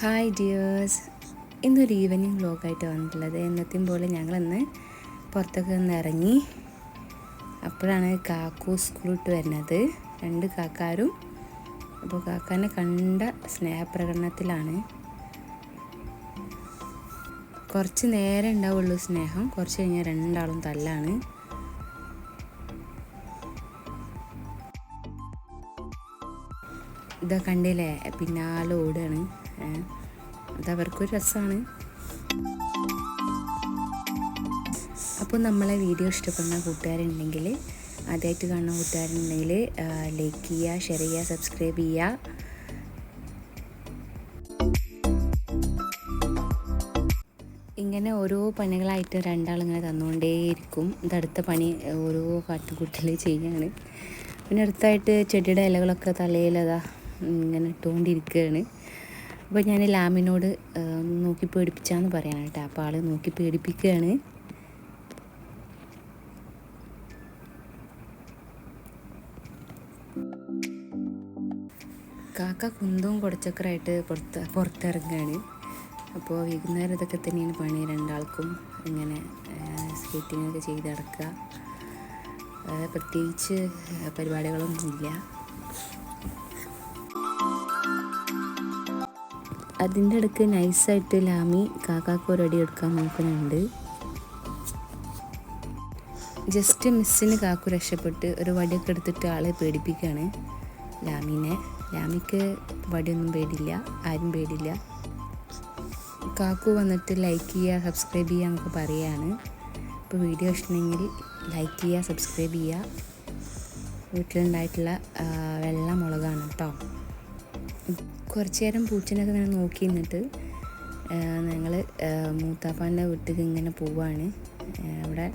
Hi dears ഇന്നൊരു evening വ്ലോഗായിട്ട് വന്നിട്ടുള്ളത്. എന്നത്തെയും പോലെ ഞങ്ങളിന്ന് പുറത്തൊക്കെ ഒന്ന് ഇറങ്ങി അപ്പോഴാണ് കാക്കു സ്കൂളിട്ട് വരുന്നത്. രണ്ട് കാക്കാരും. അപ്പോൾ കാക്കാനെ കണ്ട സ്നേഹപ്രകടനത്തിലാണ്. കുറച്ച് നേരം ഉണ്ടാവുള്ളൂ സ്നേഹം. കുറച്ച് കഴിഞ്ഞാൽ രണ്ടാളും തല്ലാണ്. ഇതാ കണ്ടില്ലേ? പിന്നാലെ അത് അവർക്കൊരു രസമാണ് അപ്പോൾ നമ്മളെ വീഡിയോ ഇഷ്ടപ്പെടുന്ന കൂട്ടുകാരുണ്ടെങ്കിൽ ആദ്യമായിട്ട് കാണുന്ന കൂട്ടുകാരുണ്ടെങ്കിൽ ലൈക്ക് ചെയ്യുക ഷെയർ ചെയ്യുക സബ്സ്ക്രൈബ് ചെയ്യുക ഇങ്ങനെ ഓരോ പണികളായിട്ട് രണ്ടാളിങ്ങനെ തന്നുകൊണ്ടേയിരിക്കും. ഇതടുത്ത പണി ഓരോ കാട്ടുകുട്ടികൾ ചെയ്യാണ്. പിന്നെ അടുത്തായിട്ട് ചെടിയുടെ ഇലകളൊക്കെ തലയിലതാ ഇങ്ങനെ ഇട്ടുകൊണ്ടിരിക്കുകയാണ്. അപ്പോൾ ഞാൻ ലാമിനോട് നോക്കി പേടിപ്പിച്ചാന്ന് പറയാൻ കേട്ടോ. അപ്പോൾ ആൾ നോക്കി പേടിപ്പിക്കുകയാണ് കാക്ക കുന്തവും കുടച്ചക്കറായിട്ട് പുറത്ത് പുറത്തിറങ്ങുകയാണ് അപ്പോൾ വൈകുന്നേരം ഇതൊക്കെ തന്നെയാണ് പണി. രണ്ടാൾക്കും ഇങ്ങനെ സ്കേറ്റിങ്ങൊക്കെ ചെയ്ത് നടക്കുക പ്രത്യേകിച്ച് പരിപാടികളൊന്നുമില്ല. അതിന്റെ ഇടയ്ക്ക് നൈസായിട്ട് ലാമി കാക്കാക്ക് റെഡി എടുക്കാൻ നോക്കുന്നുണ്ട്. ജസ്റ്റ് മിസ്സിന് കാക്കു രക്ഷപ്പെട്ട് ഒരു വടിയൊക്കെ എടുത്തിട്ട് ആളെ പേടിപ്പിക്കുകയാണ്. ലാമിനെ. ലാമിക്ക് വടിയൊന്നും പേടില്ല ആരും പേടില്ല കാക്കു വന്നിട്ട് ലൈക്ക് ചെയ്യുക സബ്സ്ക്രൈബ് ചെയ്യുക എന്നൊക്കെ പറയുകയാണ് ഇപ്പോൾ വീഡിയോ ഇഷ്ടമെങ്കിൽ ലൈക്ക് ചെയ്യുക സബ്സ്ക്രൈബ് ചെയ്യുക. വീട്ടിലുണ്ടായിട്ടുള്ള വെള്ള മുളകാണ് കേട്ടോ കുറച്ച് നേരം പൂച്ചനൊക്കെ ഇങ്ങനെ നോക്കി നിന്നിട്ട് ഞങ്ങൾ മൂത്താപ്പാന്റെ വീട്ടിൽ ഇങ്ങനെ പോവാണ്. അവിടെ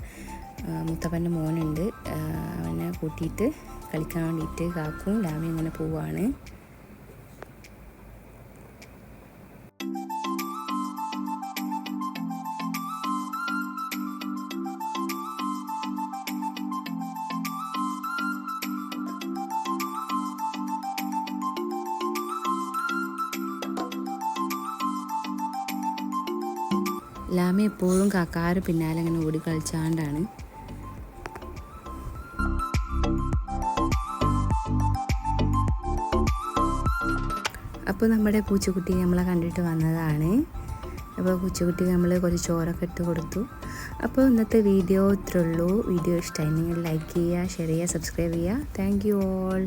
മൂത്താപ്പാന്റെ മോനുണ്ട്. അവനെ കൂട്ടിയിട്ട് കളിക്കാൻ വേണ്ടിയിട്ട് കാക്കും ലാമി ഇങ്ങനെ പോവാണ്. ലാമ എപ്പോഴും കാക്കാറ് പിന്നാലെ അങ്ങനെ ഓടി കളിച്ചാണ്ടാണ്. അപ്പോൾ നമ്മുടെ പൂച്ചക്കുട്ടി നമ്മളെ കണ്ടിട്ട് വന്നതാണ്. അപ്പോൾ പൂച്ചക്കുട്ടി നമ്മൾ കുറച്ച് ചോറൊക്കെ ഇട്ട് കൊടുത്തു. അപ്പോൾ ഇന്നത്തെ വീഡിയോ ഇത്രയുള്ളൂ വീഡിയോ ഇഷ്ടമായി നിങ്ങൾ ലൈക്ക് ചെയ്യുക ഷെയർ ചെയ്യുക സബ്സ്ക്രൈബ് ചെയ്യുക. Thank you all